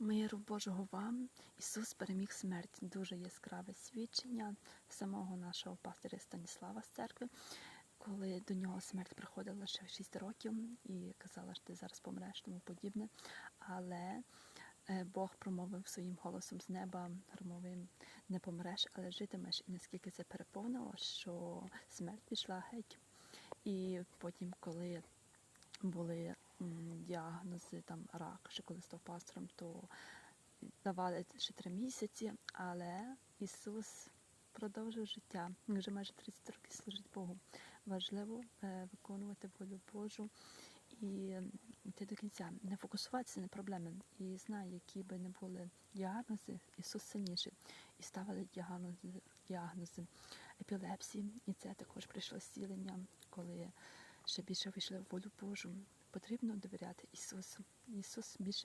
Миру Божого вам. Ісус переміг смерть. Дуже яскраве свідчення самого нашого пастиря Станіслава з церкви, коли до нього смерть приходила ще в 6 років і казала, що ти зараз помреш, тому подібне. Але е, Бог промовив своїм голосом з неба, промовив, не помреш, але житимеш. І наскільки це переповнило, що смерть пішла геть. І потім, коли були діагнози там рак, ще коли став пастором, то давали ще три місяці, але Ісус продовжив життя. Він вже майже 30 років служить Богу. Важливо е, виконувати волю Божу і йти до кінця, не фокусуватися на проблеми. І знай, які би не були діагнози, Ісус сильніший. І ставили діагнози, діагнози епілепсії, і це також прийшло зцілення, коли ще більше вийшли в волю Божу. Потрібно довіряти Ісусу. Ісус більше.